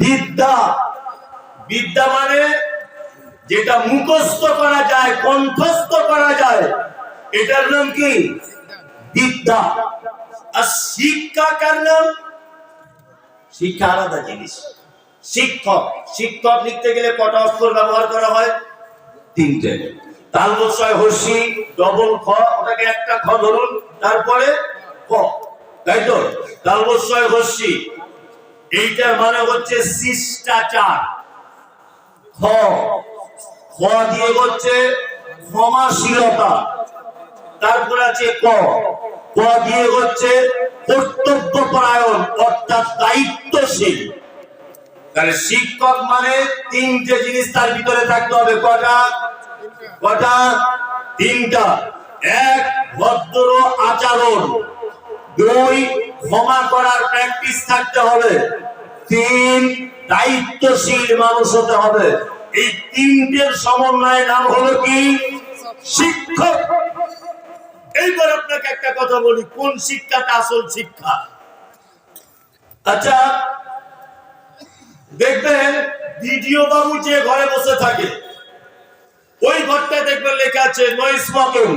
বিদ্যা। বিদ্যা মানে যেটা মুখস্থ করা যায়, কণ্ঠস্থ করা যায়, এটার নাম কি? বিদ্যা। আর শিক্ষা কার নাম? শিক্ষা আলাদা জিনিস। শিক্ষক। শিক্ষক লিখতে গেলে কটা অক্ষর ব্যবহার করা হয়? তিনটে। তাল বসায় হর্ষি, ডবল খ, ওটাকে একটা খ ধরুন, তারপরে ক। তাই তো? তাল বসায় হর্ষি এইটার মানে হচ্ছে শিষ্টাচার। দিয়ে হচ্ছে ক্ষমাশীলতা। তারপর আছে ক। ক দিয়ে হচ্ছে কর্তব্য পরায়ণ অর্থাৎ দায়িত্বশীল। তাহলে শিক্ষক মানে তিনটে জিনিস তার ভিতরে থাকতে হবে। কটা? কটা? তিনটা। এক, ভদ্র আচরণ। দুই ক্ষমা করার প্র্যাকটিস থাকতে হবে। তিন, দায়িত্বশীল মানুষ হতে হবে। এই তিনটের সমন্বয়ের নাম হলো কি? শিক্ষক। এইবার আপনাকে একটা কথা বলি, কোন শিক্ষাটা আসল শিক্ষা? আচ্ছা দেখবেন ভিডিও বাবু যে ঘরে বসে থাকে, ওই ঘরটা দেখবেন লেখা আছে নো স্মোকিং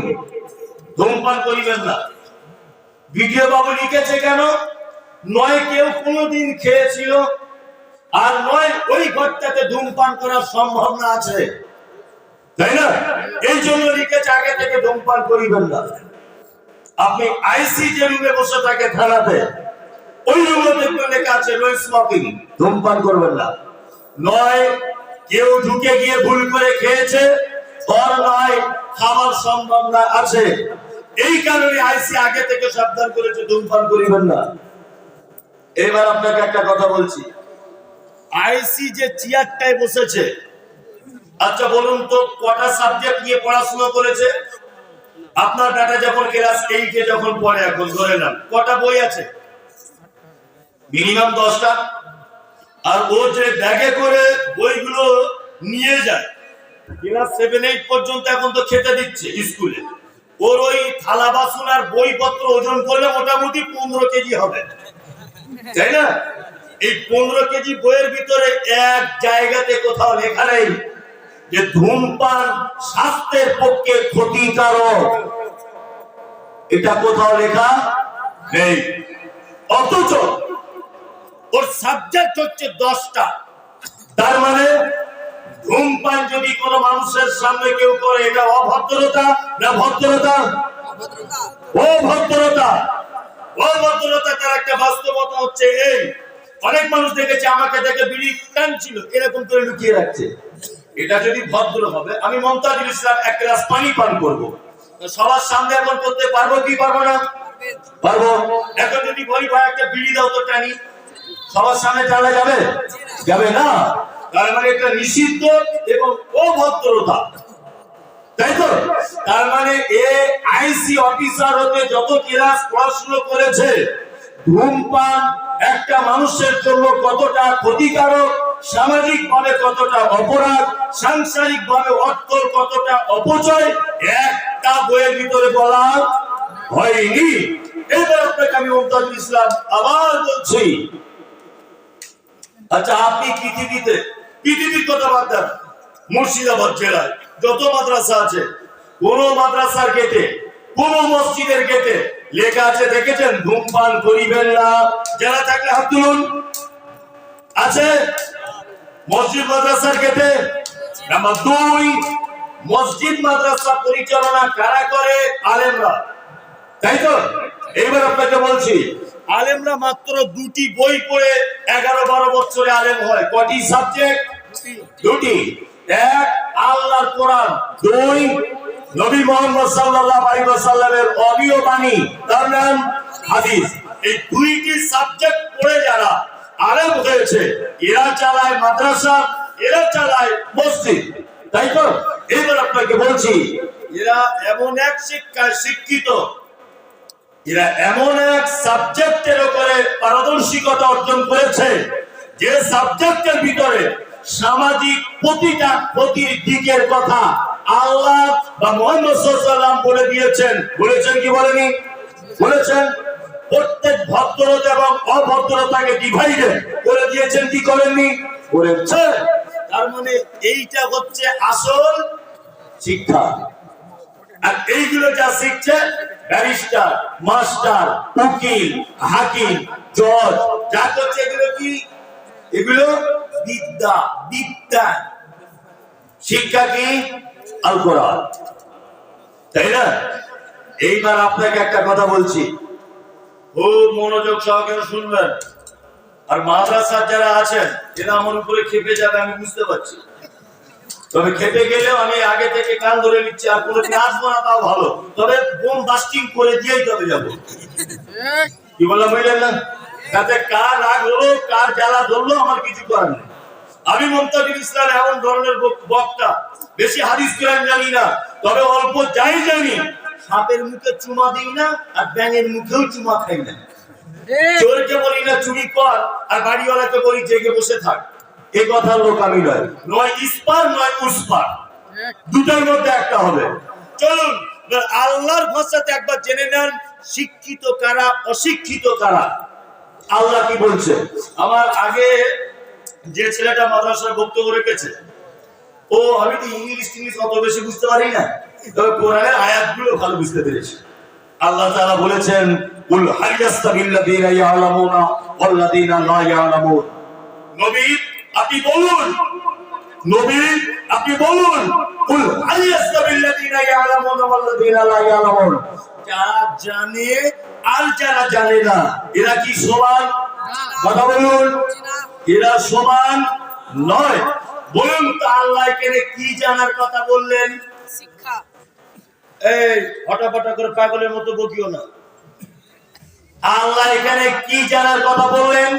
ধূমপান করিবেন না। ভিডিও বাবু লিখেছে কেন? নয় কেউ কোনোদিন খেয়েছিল, আর নয় ওই ঘরটাতে ধূমপান করার সম্ভাবনা আছে। তাই না? এই জন্য লিখেছে, আগে থেকে ধূমপান করিবেন না। আপনি আইসি যে রুমে বসে থাকে থানাতে, ওই রুমে দেখবেন লেখা আছে নো স্মোকিং ধূমপান করবেন না। নয়, কেউ ঢুকে গিয়ে ভুল করে খেয়েছে আর নয় সম্ভাবনা আছে। এই কারণে আইসি আগে থেকে সাবধান করেছে ধূমপান করিবেন না। এবার আপনাকে একটা কথা বলছি। আইসি যে চেয়ারটায় বসেছে আচ্ছা বলুন তো, কটা সাবজেক্ট নিয়ে পড়াশোনা করেছে? আপনার বেটা যখন ক্লাস এইটে যখন পড়ে, এখন ধরে নেন, কটা বই আছে? মিনিমাম দশটা। আর ও যে ব্যাগে করে বইগুলো নিয়ে যায়, ক্লাস সেভেন এইট পর্যন্ত এখন তো খেতে দিচ্ছে স্কুলে। ওর ওই থালা বাসন আর বইপত্র ওজন করলে মোটামুটি পনেরো কেজি হবে। তাই না? এই পনেরো কেজি বইয়ের ভিতরে এক জায়গাতে কোথাও লেখা নেই যে ধূমপান স্বাস্থ্যের পক্ষে ক্ষতিকারক। এটা কোথাও লেখা নেই। অথচ ওর সাবজেক্ট হচ্ছে দশটা। তার মানে ধূমপান যদি কোনো মানুষের সামনে কেউ করে এটা অভদ্রতা না ভদ্রতা? অভদ্রতা। অভদ্রতা তার একটা বাস্তবতা হচ্ছে এই। অনেক মানুষ দেখেছে আমাকে দেখে বিড়ি টানছিল এরকম করে লুকিয়ে রাখছে। এটা যদি ভদ্র হবে আমি মমতাজুল ইসলাম এক গ্লাস পানি পান করব। সবার সামনে এখন করতে পারব কি পারব না? পারব। এখন যদি বলি ভাই একটা বিড়ি দাও তো টানি। সবার সামনে টানা যাবে? যাবে না? তার মানে একটা নিষিদ্ধ এবং অভদ্রতা। তাই তো? তার মানে এ আইসি অফিসার হতে যত ক্লাস পড়াশুনো করেছে, ধূমপান একটা মানুষের জন্য কতটা ক্ষতিকারক, সামাজিক ভাবে কতটা অপরাধ, সাংসারিক ভাবে অর্থর কতটা অপচয়, একটা বইয়ের ভিতরে বলা হয়নি। এবার আপনাকে আমি মুমতাজুল ইসলাম আবার বলছি। আচ্ছা আপনি পৃথিবীতে পৃথিবীর কথা বাদ দেন। মুর্শিদাবাদ জেলায় যত মাদ্রাসা আছে, কোন মাদ্রাসার গেটে, কোন মসজিদের গেটে লেখা আছে, দেখেছেন? ধূমপান করিবেন না। যারা থাকলে হাত তুলুন। আছে? মসজিদ মাদ্রাসার গেটে। নাম্বার দুই, মসজিদ মাদ্রাসা পরিচালনা কারা করে? আলেমরা। তাই তো? এবার আপনাকে বলছি, আলেমরা মাত্র দুটি বই পড়ে এগারো বারো বছরে আলেম হয়। কটি সাবজেক্ট? দুটি। এক, আল্লাহর কোরআন। দুই, নবী মোহাম্মদ সাল্লাল্লাহু আলাইহি ওয়াসাল্লামের অডিও বাণী। তার নাম হাদিস। এই দুইটি সাবজেক্ট পড়ে যারা হয়েছে, এরা চালায় মাদ্রাসা, এরা চালায় মসজিদ। তাই তো? এবার আপনাকে বলছি, এরা এমন এক শিক্ষায় শিক্ষিত। এরা এমন এক সাবজেক্টের উপরে পারদর্শিকতা অর্জন করেছে, যে সাবজেক্টের ভিতরে সামাজিক প্রতিটা ক্ষতির দিকের কথা আল্লাহ বা মোহাম্মদ বলে দিয়েছেন। বলেছেন কি বলেনি? বলেছেন, প্রত্যেক ভদ্রতা এবং অভদ্রতাকে ডিভাইডেড করে দিয়েছেন, কি করেননি? করেছেন তার মানে এইটা হচ্ছে আসল শিক্ষা। আর এইগুলো যা শিখছে, ব্যারিস্টার, মাস্টার, উকিল, হাকিম, জজ, যা করছে, এগুলো কি? এগুলো বিদ্যা বিদ্যা। শিক্ষা কি? আল কোরআন। তাই না? এইবার আপনাকে একটা কথা বলছি। খুব মনোযোগ সহকারে শুনবেন। আর মাদ্রাসার যারা আছেন এরা আমার উপরে খেপে যাবে আমি বুঝতে পারছি। তবে খেপে গেলেও আমি আগে থেকে কান ধরে নিচ্ছি আর কোনোদিন আসব না তাও ভালো। তবে বোম বাস্টিং করে দিয়েই তবে যাব। কি বললাম বুঝলেন না? তাতে কার রাগ হলো কার জ্বালা ধরলো আমার কিছু করার নেই। আমি মমতাজুল ইসলাম এমন ধরনের বক্তা বেশি হাদিস কোরআন জানি না তবে অল্প যাই জানি সাপের মুখে চুমা দিই না আর ব্যাঙের মুখেও চুমা খাই না। চোরকে বলি না চুরি কর আর বাড়িওয়ালাকে বলি জেগে বসে থাক। এ কথার লোক আমি নয় নয় ইস্পার নয় উস্পার দুটার মধ্যে একটা হবে। চলুন আল্লাহর ভাষাতে একবার জেনে নেন শিক্ষিত কারা অশিক্ষিত কারা? আল্লাহ কি বলছে? আমার আগে যে ছেলেটা মাদ্রাসায় বক্তব্য রেখেছে, ও, আমি তো ইংলিশ টিংলিশ অত বেশি বুঝতে পারি না, তবে কোরআনের আয়াতগুলো ভালো বুঝতে পেরেছি। আল্লাহ তাআলা বলেছেন, কুল হাল ইয়াস্তাবিল্লাযীনা ইয়ালামুনা ওয়াল্লাযীনা লা ইয়ালামুন। নবী, আপনি বলুন, নবী, আপনি বলুন, কুল হাল ইয়াস্তাবিল্লাযীনা ইয়ালামুনা ওয়াল্লাযীনা লা ইয়ালামুন। যারা জানে আর যারা জানে না এরা কি সমান? কথা বলুন। এরা সমান নয়। বলুন তো আল্লাহ এখানে কি জানার কথা বললেন? শিক্ষা। এই হটাফটা করে পাগলের মতো বকিও না। আল্লাহ এখানে কি জানার কথা বললেন?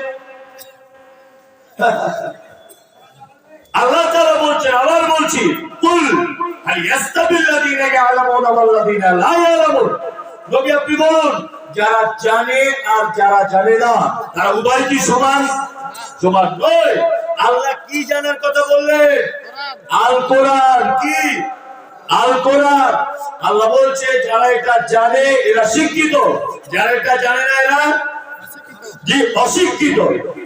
আল্লাহ তারা বলছেন আবার বলছি, কুল নবী, আপনি বলুন, যারা জানে আর যারা জানে না, তারা উভয় কি সমান? সমান নয়। আল্লাহ কি জানার কথা বললেন? আল কোরআন কি? আল কোরআন। আল্লাহ বলছে, যারা এটা জানে, এরা শিক্ষিত। যারা এটা জানে না, এরা জি অশিক্ষিত।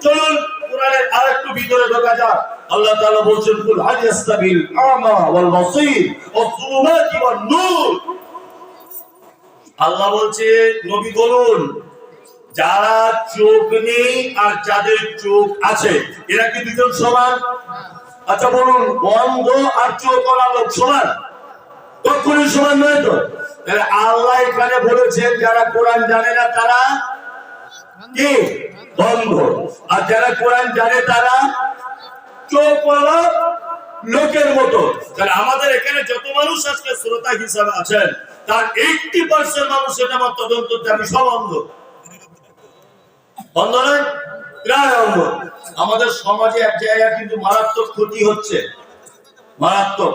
চলুন, কোরআনের আরেকটু ভিতরে ঢোকা যাক। আল্লাহ তাআলা বলছেন, কুল হাল ইয়াস্তাবিল আমা ওয়াল বাসীর ওয়াস সুলুমাতি ওয়ান নূর। আল্লাহ বলছে, নবী বলুন, যারা চোখ নেই আর যাদের চোখ আছে, এরা কি দুজন সমান? আচ্ছা বলুন, অন্ধ আর চোখ ওলা লোক সমান? কখনই সমান নয় তো? আল্লাহ এখানে বলেছেন, যারা কোরআন জানে না তারা কি? বন্ধ আর যারা কোরআন জানে তারা লোকের মতো। আমাদের এখানে যত মানুষ আজকে শ্রোতা হিসাবে আছেন, তার পার্সেন্ট মানুষ এটা আমার তদন্ত সব অন্ধ। অন্ধ নয় আমাদের সমাজে এক জায়গায় কিন্তু মারাত্মক ক্ষতি হচ্ছে। মারাত্মক।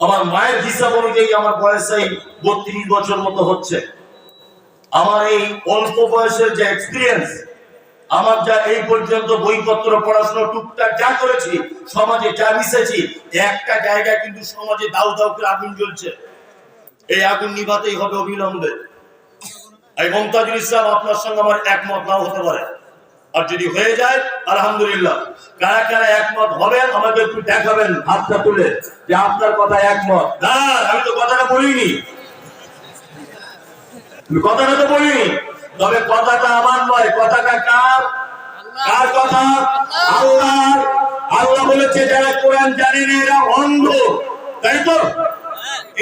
আমার মায়ের হিসাব অনুযায়ী আমার বয়স এই বত্রিশ বছর মতো হচ্ছে। আমার এই অল্প বয়সের যে এক্সপিরিয়েন্স আমার যা এই পর্যন্ত বইপত্র, পড়াশোনা, টুকটাক যা করেছি, সমাজে যা মিশেছি, একটা জায়গায় কিন্তু সমাজে দাউ দাউ করে আগুন জ্বলছে। এই আগুন নিভাতেই হবে অবিলম্বে। এই মমতাজুল ইসলাম আপনার সঙ্গে আমার একমত নাও হতে পারে। আর যদি হয়ে যায়, আলহামদুলিল্লাহ। কারা কারা একমত হবেন, আমাকে একটু দেখাবেন, হাতটা তুলে, যে আপনার কথা একমত। না আমি তো কথাটা বলিনি। কথাটা তো বলিনি। তবে কথাটা আমার নয়, কথাটা কার? কার কথা? আল্লাহ আল্লাহ বলেছে, যারা কোরআন জানে না, এরা অন্ধ। তাই তো?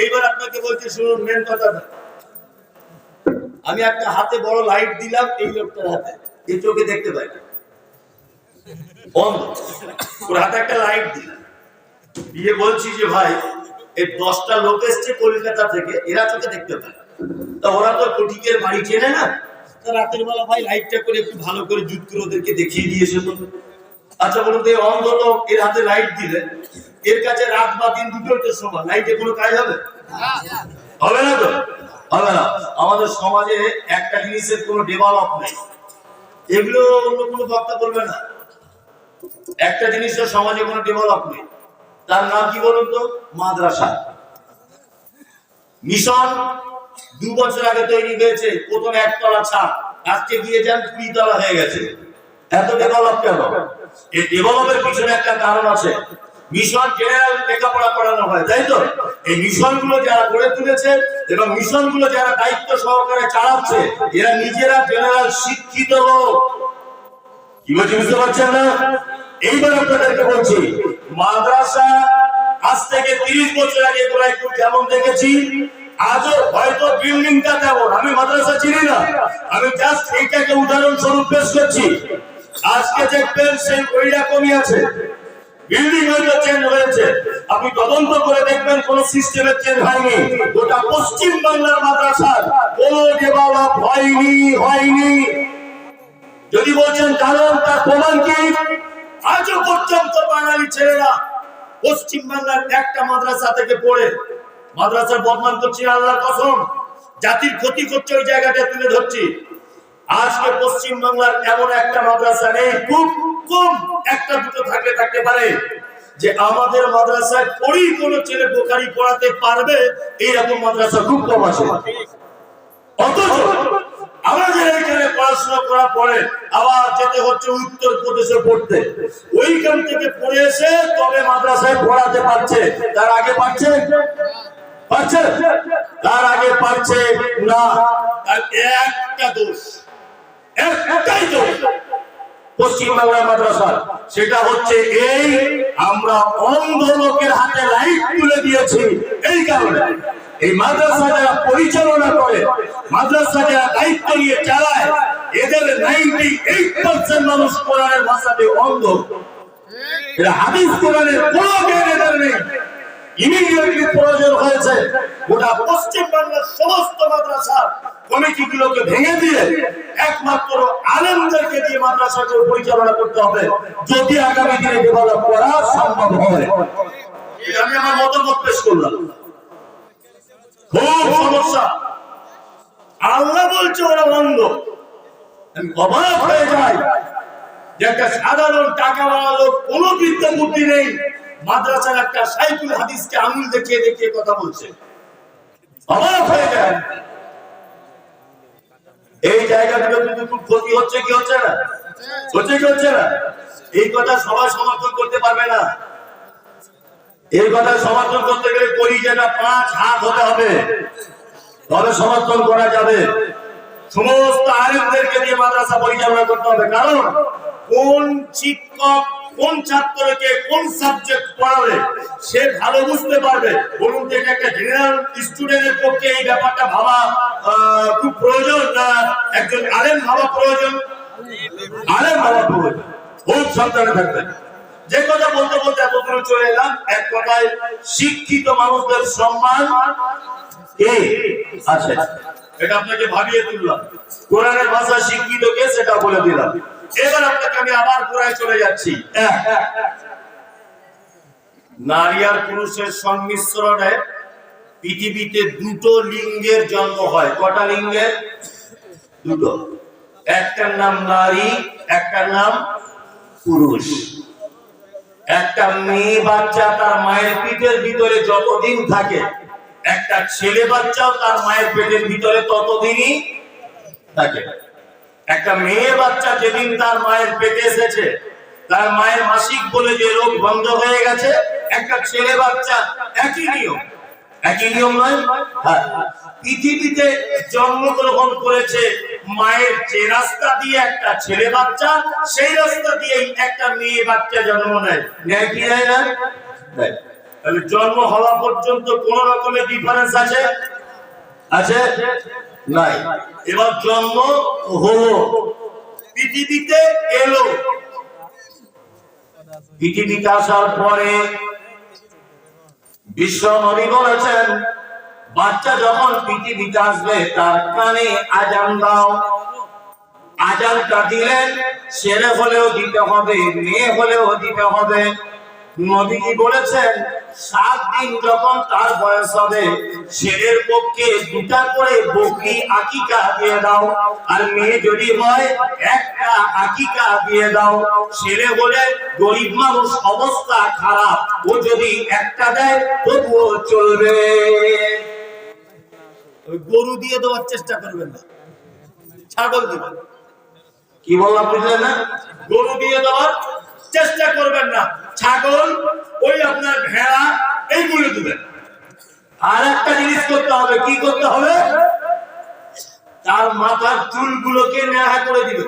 এইবার আপনাকে বলছি, শুনুন মেন কথাটা। আমি একটা হাতে বড় লাইট দিলাম, এই লোকটার হাতে। এই চোখে দেখতে পাই অন্ধ। ওর হাতে একটা লাইট দিলাম। দিয়ে বলছি যে, ভাই, এই দশটা লোক এসছে কলকাতা থেকে, এরা চোখে দেখতে পায়। তা ওরা তো ফটিকের বাড়ি চেনে না? রাতের বেলা ভাই লাইটটা করে একটু ভালো করে জুত করে ওদেরকে দেখিয়ে দিয়েছে তো আচ্ছা বলুন তো অন্ধ লোক এর হাতে লাইট দিলে এর কাছে রাত বা দিন দুটোতে সমান লাইটে কোনো কাজ হবে? হবে না তো? হবে না। আমাদের সমাজে একটা জিনিসের কোনো ডেভেলপ নেই। এগুলো অন্য কোনো বক্তা বলবে না। একটা জিনিসের সমাজে কোনো ডেভেলপ নেই। তার নাম কি বলুন তো? মাদ্রাসা। মিশন দু বছর আগে তৈরি হয়েছে, প্রথমে একতলা ছাদ, আজকে গিয়ে যান কুড়ি তলা হয়ে গেছে। এত ডেভেলপ কেন? ডেভেলপের পিছনে একটা কারণ আছে। মিশন জেনারেল লেখাপড়া করানো হয়, তাই তো? এই মিশনগুলো যারা গড়ে তুলেছে এবং মিশনগুলো যারা দায়িত্ব সহকারে চালাচ্ছে, এরা নিজেরা জেনারেল শিক্ষিত লোক। কি বলছি, বুঝতে পারছেন না? এইবার আপনাদেরকে বলছি, মাদ্রাসা আজ থেকে তিরিশ বছর আগে গোলাইপুর যেমন দেখেছি? আজও হয়তো বিল্ডিংটা তেমন আমি মাদ্রাসা চিনি না। আমি জাস্ট এইটাকে উদাহরণ স্বরূপ পেশ করছি। আজকে দেখবেন সেই ওই রকমই আছে। আপনি তদন্ত করে দেখবেন কোন সিস্টেমের চেঞ্জ হয়নি। গোটা পশ্চিম বাংলার মাদ্রাসার কোন হয়নি যদি বলছেন কারণ তার প্রমাণ কি? আজও পর্যন্ত বাঙালি ছেলেরা পশ্চিম বাংলার একটা মাদ্রাসা থেকে পড়ে মাদ্রাসার বদনাম করছি, আল্লাহ কসম। জাতির ক্ষতি করছে ওই জায়গাটা তুলে ধরছি। আজকে পশ্চিম বাংলার এমন একটা মাদ্রাসা নেই, খুব কম একটা দুটো থাকলে থাকতে পারে, যে আমাদের মাদ্রাসায় পড়েই কোনো ছেলে বোকারি পড়াতে পারবে, এইরকম মাদ্রাসা খুব কম আছে। অথচ আমাদের এখানে পড়াশোনা করার পরে আবার যেতে হচ্ছে উত্তর প্রদেশে পড়তে, ওইখান থেকে পড়ে এসে তবে মাদ্রাসায় পড়াতে পারছে। তার আগে পারছে? পারছে? তার আগে পারছে না। একটা দোষ, একটাই দোষ পশ্চিম বাংলা মাদ্রাসা সেটা হচ্ছে এই আমরা অন্ধ লোকের হাতে লাইট তুলে দিয়েছি এই কারণে। এই মাদ্রাসা যারা পরিচালনা করে, মাদ্রাসা যারা দায়িত্ব নিয়ে চালায়, এদের নাইনটি এইট পার্সেন্ট মানুষ কোরআনের ভাষাতে অন্ধ। হাদিস কোরআনের কোনো জ্ঞান এদের নেই ইমিডিয়েটলি প্রয়োজন হয়েছে। গোটা সমস্ত মাদ্রাসা ভেঙে দিয়ে একমাত্র দিয়ে মাদ্রাসাকে পরিচালনা করতে হবে, যদি আগামী দিনে ডেভেলপ করা সম্ভব হয়। আমি আমার মতামত পেশ করলাম। খুব সমস্যা। আল্লাহ বলছে ওরা অন্ধ আমি অবাক হয়ে যাই যে একটা সাধারণ টাকাওয়ালা লোক কোনো বিদ্যা বুদ্ধি নেই। মাদ্রাসার একটা সাইকুল হাদিসকে আঙুল দেখিয়ে দেখিয়ে কথা বলছে। অবাক হয়ে যায় এই জায়গাগুলো কিন্তু খুব ক্ষতি হচ্ছে, কি হচ্ছে না? হচ্ছে কি হচ্ছে না। এই কথা সবাই সমর্থন করতে পারবে না। এই কথা সমর্থন করতে গেলে করি যেটা পাঁচ হাত হতে হবে। তবে সমর্থন করা যাবে। সমস্ত আলেমদেরকে দিয়ে মাদ্রাসা পরিচালনা করতে হবে। কারণ কোন শিক্ষক কোন ছাত্রকে কোন সাবজেক্ট পড়াবে, সে ভালো বুঝতে পারবে। বলুন এটা একটা জেনারেল স্টুডেন্টের পক্ষে এই ব্যাপারটা ভাবা খুব প্রয়োজন না? একজন আলেম ভাবা প্রয়োজন? আলেম ভাবা প্রয়োজন। খুব সাবধানে থাকবেন। যে কথা বলতে বলতে এতদূর চলে এলাম। এক কথায়, শিক্ষিত মানুষদের সম্মান কে? আছে এটা আপনাকে ভাবিয়ে তুললাম। কোরআনের ভাষা শিক্ষিত কে সেটা বলে দিলাম। এবার আপনাকে আমি আবার কোরআনে চলে যাচ্ছি। নারী আর পুরুষের সংমিশ্রণে পৃথিবীতে দুটো লিঙ্গের জন্ম হয়। কটা লিঙ্গের দুটো। একটার নাম নারী, একটার নাম পুরুষ। একটা মেয়ে বাচ্চা তার মায়ের পিঠের ভিতরে যতদিন থাকে, একটা ছেলে বাচ্চাও তার মায়ের পেটের ভিতরে ততদিনই থাকে। একটা মেয়ে বাচ্চা যেদিন তার মায়ের পেটে এসেছে, তার মায়ের মাসিক বলে যে রোগ বন্ধ হয়ে গেছে, একটা ছেলে বাচ্চা একই নিয়ম। একই নিয়ম নয়? হ্যাঁ। পৃথিবীতে জন্মগ্রহণ করেছে মায়ের যে রাস্তা দিয়ে একটা ছেলে বাচ্চা, সেই রাস্তা দিয়ে একটা মেয়ে বাচ্চা জন্ম নেয়। নেয় কি নেয় না? তাহলে জন্ম হওয়া পর্যন্ত কোন রকমের ডিফারেন্স আছে? আছে? নাই। এবার জন্ম পৃথিবীতে এলো। পৃথিবীতে আসার পরে বিশ্ব বলেছেন, বাচ্চা যখন পৃথিবীতে আসবে, তার কানে আজান দাও। আজানটা দিলেন ছেলে হলেও দিতে হবে, মেয়ে হলেও দিতে হবে। নবীজি বলেছেন সাত দিন যখন তার বয়স হবে ছেলের পক্ষে দুটা করে বকরি আকিকা দিয়ে দাও। আর মেয়ে যদি হয় একটা আকিকা দিয়ে দাও। ছেলে বলে গরিব মানুষ অবস্থা খারাপ ও যদি একটা দেয় তবুও চলবে। ওই গরু দিয়ে দেওয়ার চেষ্টা করবেন না। ছাগল দিবেন কি বললাম বুঝলেন না? গরু দিয়ে দেওয়ার চেষ্টা করবেন না। ছাগল, ওই আপনার ভেড়া, এইগুলো দিবেন। আর একটা জিনিস করতে হবে, কি করতে হবে? তার মাথার চুলগুলোকে নেহা করে দিবে।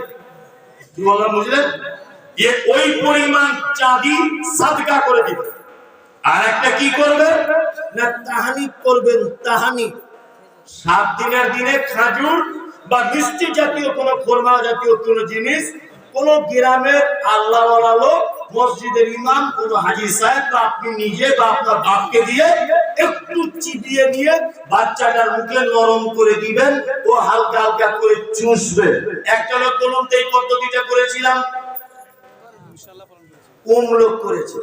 বুঝলেন? যে ওই পরিমাণ চাঁদি সাদকা করে দিবে। আর একটা কি করবে? না, তাহানি করবেন, তাহানি। সাত দিনের দিনে খাজুর বা মিষ্টি জাতীয় কোন খোরমা জাতীয় কোন জিনিস কোন গ্রামের আল্লাহ লোক মসজিদের ইমাম, কোন হাজি সাহেব বা আপনি নিজে বা আপনার বাপকে দিয়ে একটু চিবিয়ে নিয়ে বাচ্চাটার মুখে নরম করে দিবেন ও হালকা হালকা করে চুষবে একটা লোক বলুন এই পদ্ধতিটা করেছিলাম? কোন লোক করেছে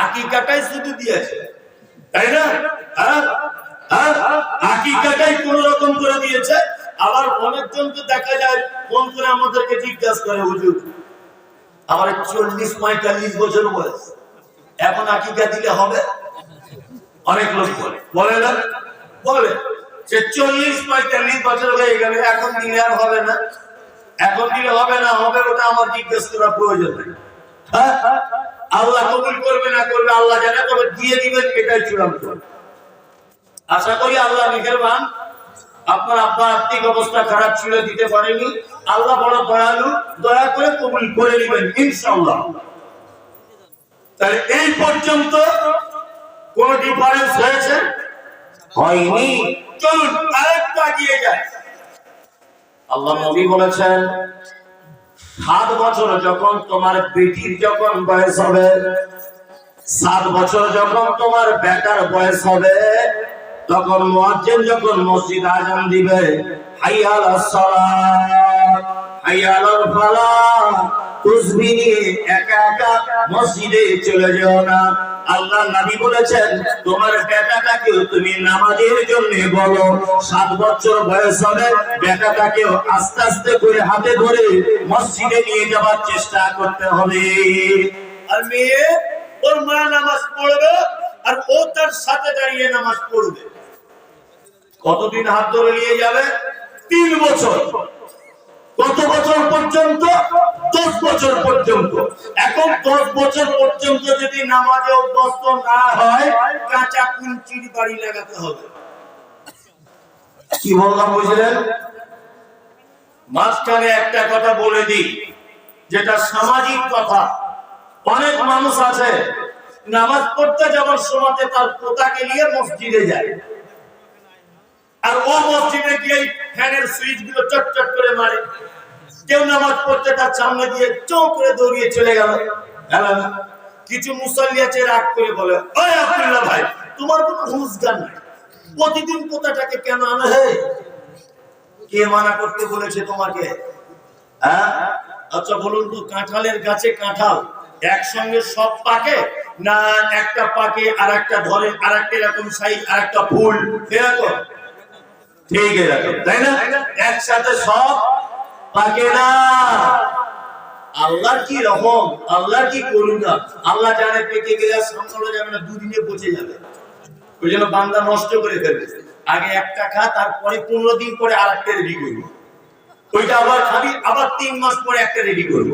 আকিকাটাই শুধু দিয়েছে। তাই না? হ্যাঁ? হ্যাঁ? আকিকাটাই কোন রকম করে দিয়েছে? আবার অনেকজন তো দেখা যায়, ফোন করে আমাদেরকে জিজ্ঞাসা করে, হুজুর, আমার চল্লিশ পঁয়তাল্লিশ বছর বয়স, এখন আকিকা দিলে হবে? অনেক লোক বলে। বলে না? বলে যে চল্লিশ পঁয়তাল্লিশ বছর হয়ে গেলে এখন দিলে আর হবে না। এখন দিলে হবে না, হবে ওটা আমার জিজ্ঞেস করার প্রয়োজন নেই। হ্যাঁ? আল্লাহ কবুল করবে না করবে, আল্লাহ জানে, তবে দিয়ে দিবেন, এটাই চূড়ান্ত। আশা করি আল্লাহ মেহেরবান আপনার আপনার আর্থিক অবস্থা খারাপ ছিল, দিতে পারেনি। আল্লাহ বড় দয়ালু, দয়া করে কবুল করে নেবেন, ইনশাআল্লাহ। তাহলে এই পর্যন্ত কোন ডিফারেন্স হয়েছে? হয়নি। চলুন, আরেকটু এগিয়ে যায় আল্লাহ নবী বলেছেন, সাত বছর যখন তোমার বেটির যখন বয়স হবে, সাত বছর যখন তোমার বেটার বয়স হবে তখন মুয়াজ্জিন যখন মসজিদ আজান দিবে, হাইয়াল একা একা মসজিদে চলে না। আল্লাহ বলেছেন, তোমার তুমি নামাজের জন্য বলো। সাত বছর বয়স হবে আস্তে আস্তে করে হাতে ধরে মসজিদে নিয়ে যাওয়ার চেষ্টা করতে হবে। আর মেয়ে, ওর মা নামাজ পড়বে, আর ও তার সাথে দাঁড়িয়ে নামাজ পড়বে। কতদিন হাত ধরে নিয়ে যাবে? তিন বছর। কত বছর পর্যন্ত? দশ বছর পর্যন্ত। এখন দশ বছর পর্যন্ত যদি নামাজে অভ্যস্ত না হয়, কাঁচা কুঞ্চির বাড়ি লাগাতে হবে। কি বললাম বুঝলেন? মাঝখানে একটা কথা বলে দিই, যেটা সামাজিক কথা। অনেক মানুষ আছে, নামাজ পড়তে যাওয়ার সময়তে তার পোতাকে নিয়ে মসজিদে যায়। আর ও মসজিদে গিয়ে ফ্যানের সুইচগুলো চটচট করে মারে। কেউ নামাজ পড়তে তার সামনে দিয়ে চৌ করে দৌড়িয়ে চলে গেল। কিছু মুসল্লি আছে, রাগ করে বলে, ওই আব্দুল্লাহ ভাই, তোমার কোনো রোজগার নাই। প্রতিদিন পোতাটাকে কেন আনা হে? কে মানা করতে বলেছে তোমাকে? আচ্ছা বলুন তো, কাঁঠালের গাছে কাঁঠাল, একসঙ্গে সব পাকে? না, একটা পাকে আর একটা ধরে আর একটা এরকম সাইজ আর একটা ফুল? এরকম। ঠিক এরকম তাই না? একসাথে সব পাকে না। আল্লাহ কি রকম আল্লাহ কি করুণা। আল্লাহ জানে পেকে গেলে সামলানো যাবে না দুদিনে পচে যাবে। ওই জন্য বান্দা নষ্ট করে ফেলবে। আগে একটা খা তারপরে পনেরো দিন পরে আর একটা রেডি করব। ওইটা আবার খাবি আবার তিন মাস পরে একটা রেডি করব।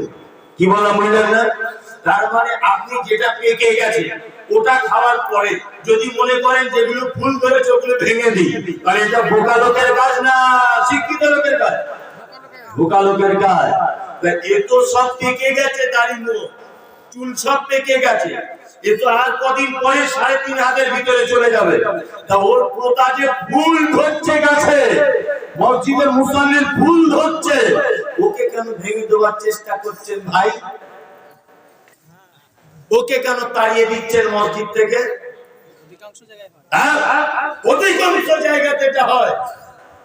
কি বললাম বুঝলেন না? তার মানে আপনি যেটা পেকে গেছে ওটা খাওয়ার পরে যদি মনে করেন যেগুলো ফুল ধরেছে ওগুলো ভেঙে দিই, তাহলে এটা বোকা লোকের কাজ না, শিক্ষিত লোকের কাজ। বোকা লোকের কাজ। এ তো সব পেকে গেছে দাড়ি চুল সব পেকে গেছে। এ তো আর কদিন পরে সাড়ে তিন হাতের ভিতরে চলে যাবে। তা ওর প্রতা যে ফুল ধরছে গাছে, মসজিদের মুসল্লির ফুল ধরছে, ওকে কেন ভেঙে দেওয়ার চেষ্টা করছেন ভাই? ওকে কেন তাড়িয়ে দিচ্ছেন মসজিদ থেকে? হ্যাঁ? অধিকাংশ জায়গাতে এটা হয়।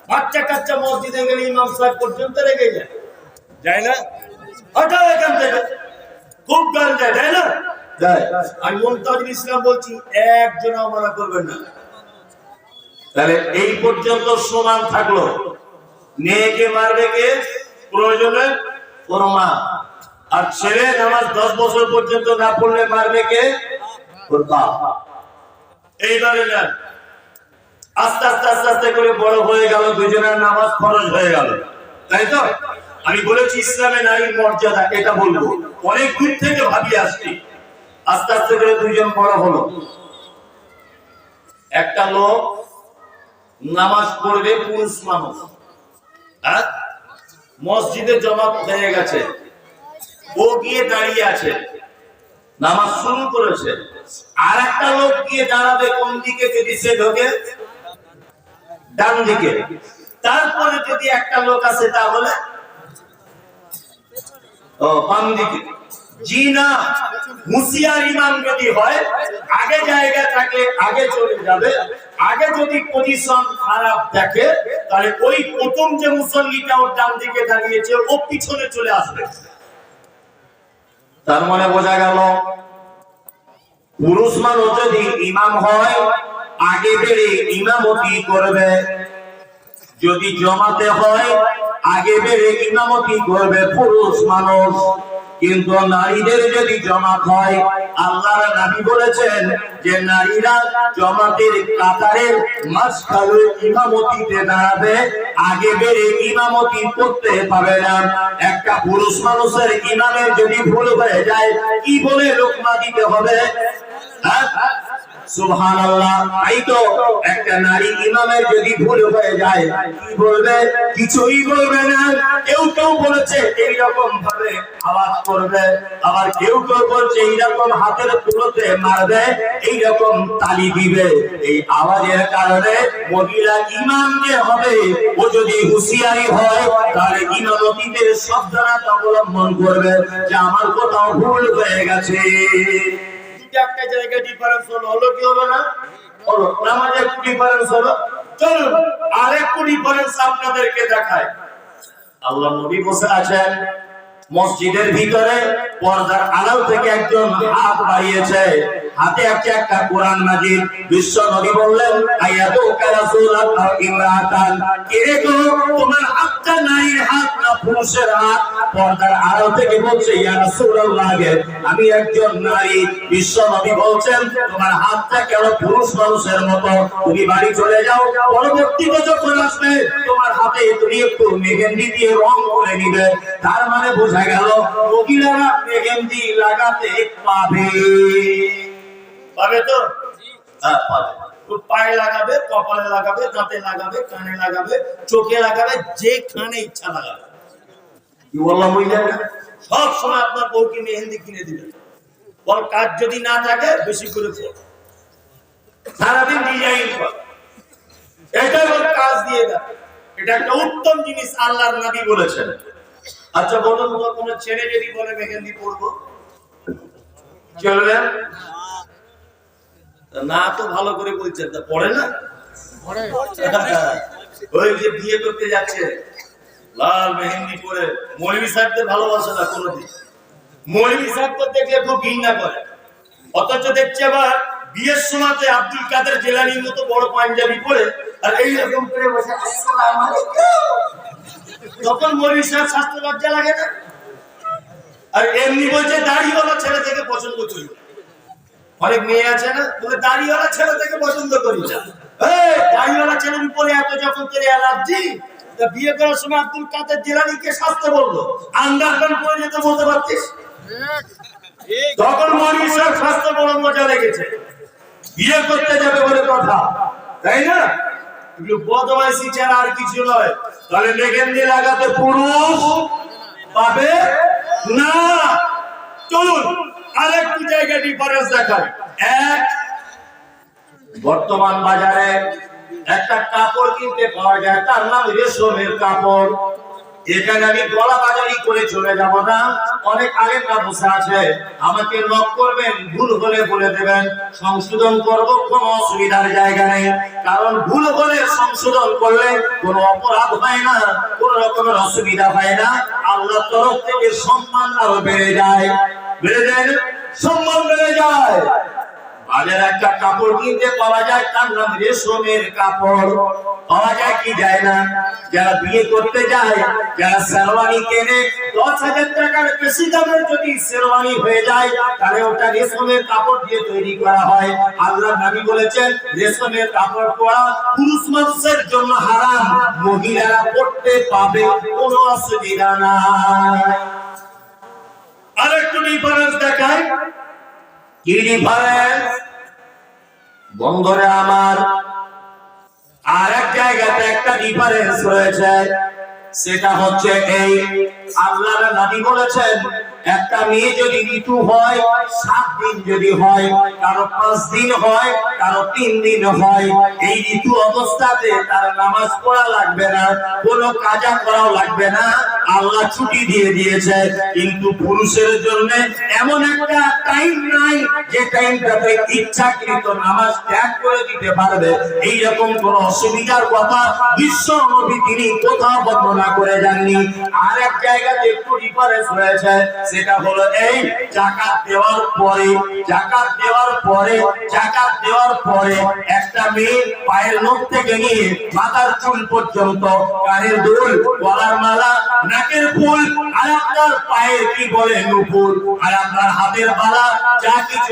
বাচ্চা কাচ্চা মসজিদে গেলে ইমাম সাহেব পর্যন্ত রেগে যায়। যায় না? হঠাৎ এখান থেকে খুব গান যায় তাই না? আমি মমতাজুল ইসলাম বলছি একজন মানা করবেন না। তাহলে এই পর্যন্ত সমান থাকল। মেয়েকে মারবে কে? প্রয়োজনে ওর মা আর ছেলে নামাজ দশ বছর পর্যন্ত না পড়লে মারবে কে? ওর বাপ। এইবারে নেন আস্তে আস্তে আস্তে আস্তে করে বড় হয়ে গেল, দুজনের নামাজ খরচ হয়ে গেল। তাই তো? আমি বলেছি, ইসলামে নারীর মর্যাদা, এটা বলব। অনেক দূর থেকে ভাবি আসছি। আস্তে আস্তে করে দুইজন বড় হলো। একটা লোক নামাজ পড়বে পুরুষ মানুষ। হ্যাঁ? মসজিদে জমা হয়ে গেছে। ও গিয়ে দাঁড়িয়ে আছে। নামাজ শুরু করেছে। আর একটা লোক গিয়ে দাঁড়াবে কোন দিকে যদি সে ঢোকে? ডান দিকে। তারপরে যদি একটা লোক আছে তাহলে? ও, বাম দিকে। জি না, হুঁশিয়ার ইমাম যদি আগে জায়গা থাকলে আগে চলে যাবে। আগে যদি পজিশন খারাপ দেখে, তাহলে ওই প্রথম যে মুসল্লিটা ওর ডান দিকে দাঁড়িয়েছে, ও পিছনে চলে আসবে। তার মানে বোঝা গেল, পুরুষ মানুষ যদি ইমাম হয়, আগে বেড়ে ইমামতি করবে। যদি জমাতে হয়, আগে বেড়ে ইমামতি করবে পুরুষ মানুষ। কিন্তু নারীদের যদি জমাত হয় আল্লাহ নাকি বলেছেন যে নারীরা জমাতের কাতারের মাঝখানে ইমামতিতে দাঁড়াবে, আগে বেড়ে ইমামতি করতে পাবে না। একটা পুরুষ মানুষের ইমামের যদি ভুল হয়ে যায়, কি বলে লোকমা দিতে হবে? হ্যাঁ? সুবহানাল্লাহ। এইরকম তালি দিবে। এই আওয়াজের কারণে মহিলা ইমাম যে হবে। ও যদি হুঁশিয়ারি হয়, তাহলে ইমামতিতে সাবধানতা অবলম্বন করবে যে, আমার কোথাও ভুল হয়ে গেছে। একটা জায়গায় ডিফারেন্স হলো হলো কি হলো না? হলো। একটু ডিফারেন্স হলো। চলুন আর একটু ডিফারেন্স আপনাদেরকে দেখায় আল্লাহ নবী বসে আছেন, মসজিদের ভিতরে পর্দার আড়াল থেকে একজন হাত বাড়িয়েছে। হাতে একটা একটা কোরআন মাজিদ। বিশ্ব নবী বললেন আয়াতু ইমরাতান? গো, তোমার নারীর হাত না পুরুষের হাত? পর্দার আড়াল থেকে বলছে, ইয়া রাসূলুল্লাহ আমি একজন নারী। বিশ্ব নবী বলছেন, তোমার হাতটা কেন পুরুষ মানুষের মতো? তুমি বাড়ি চলে যাও পরবর্তীতে যখন আসবে, তোমার হাতে তুমি একটু মেহেন্দি দিয়ে রং করে নিবে। তার মানে বোঝা গেল, মহিলারা মেহেন্দি লাগাতে পাবে। পাবে তো? হ্যাঁ পাবে। পায়ে লাগাবে কপালে লাগাবে দাঁতে লাগাবে কানে লাগাবে চোখে লাগাবে যেখানে ইচ্ছা লাগাবে। কি বললাম মহিলারা সব সময় আপনার বউকে মেহেন্দি কিনে দিবেন বল কাজ যদি না থাকে বেশি করে পড় সারাদিন ডিজাইন কর। এটাই ওর কাজ দিয়ে দেয়। এটা একটা উত্তম জিনিস আল্লাহর নবী বলেছেন। আচ্ছা বলুন কোন ছেলে যদি বলে মেহেন্দি পড়ব চলবে না তো ভালো করে বলছেন তা পড়ে না? ওই যে বিয়ে করতে যাচ্ছে লাল মেহেন্দি পরে মৌলভী সাহেবদের ভালোবাসে না কোনোদিন? মৌলভী সাহেবকে দেখলে খুব ঘৃণা করে। অথচ দেখছে আবার বিয়ের সময়তে আব্দুল কাদের জেলানির মতো বড় পাঞ্জাবি পরে আর এইরকম করে বসে তখন মৌলভী সাহেব স্বাস্থ্য লজ্জা লাগে না? আর এমনি বলছে দাড়িওয়ালা ছেলে থেকে পছন্দ করি। অনেক মেয়ে আছে না বলে দাড়িওয়ালা ছেলে থেকে পছন্দ করি না। দাড়িওয়ালা ছেলের উপরে এত যখন তোর অ্যালার্জি তা বিয়ে করার সময় আব্দুল কাদের জেলানিকে শাস্তে বলল। আন্ডারপ্যান্ট পরে যেতে বলতে পারতিস? তখন মনীষার স্বাস্থ্য বড় মজা লেগেছে বিয়ে করতে যাবে বলে কথা তাই না? এগুলো বদমাইশি ছাড়া আর কিছু নয়। তাহলে মেঘেন্দি লাগাতে পুরুষ পাবে না। চলুন। আরেকটু জায়গা ডিফারেন্স দেখায় এক, বর্তমান বাজারে একটা কাপড় কিনতে পাওয়া যায়, তার নাম রেশমের কাপড়। এখানে আমি গলা বাজারি করে চলে যাব না, অনেক আলেমরা বসে আছে। আমাকে লক করবেন, ভুল হলে বলে দেবেন, সংশোধন করব, কোনো অসুবিধার জায়গা নেই। কারণ ভুল হলে সংশোধন করলে কোনো অপরাধ হয় না, কোনো রকমের অসুবিধা হয় না। আল্লাহর তরফ থেকে সম্মান আরও বেড়ে যায়। বাজারে একটা কাপড় কিনতে পাওয়া যায়, তার নাম রেশমের কাপড়। পাওয়া যায় কি যারা বিয়ে করতে যায়, যারা কেনে, দশ হাজার টাকার বেশি যদি শেরওয়ানি হয়ে যায়, তাহলে ওটা রেশমের কাপড় দিয়ে তৈরি করা হয়। আল্লাহ বলেছেন, রেশমের কাপড় পরা পুরুষ মানুষের জন্য হারাম। মহিলারা পড়তে পাবে কোনো অসুবিধা নাই। আর একটু ডিফারেন্স দেখায় কি ডিফারেন্স বন্ধরে আমার আর এক জায়গাতে একটা ডিফারেন্স রয়েছে। সেটা হচ্ছে এই আল্লাহর নবী বলেছেন, একটা মেয়ে যদি ঋতু হয়, সাত দিন যদি হয়, কারও পাঁচ দিন হয়, কারও তিন দিন হয়, এই ঋতু অবস্থাতে তার নামাজ পড়া লাগবে না, কোনো কাজা করাও লাগবে না, আল্লাহ ছুটি দিয়ে দিয়েছে। কিন্তু পুরুষের জন্য এমন একটা টাইম নাই যে টাইমটাতে ইচ্ছাকৃত নামাজ ত্যাগ করে দিতে পারবে কোন অসুবিধার কথা বিশ্ব নবী তিনি কোথাও বর্ণনা করে যাননি। আর এক জায়গাতে একটু ডিফারেন্স রয়েছে, সেটা হলো এই জাকাত দেওয়ার পরে, জাকাত দেওয়ার পরে, জাকাত দেওয়ার পরে একটা মেয়ে পায়ের নখ থেকে নিয়ে মাথার চুল পর্যন্ত, কানের দুল, গলার মালা, নাকের ফুল, আর আপনার পায়ের কি বলে নুপুর, আর আপনার হাতের বালা, যা কিছু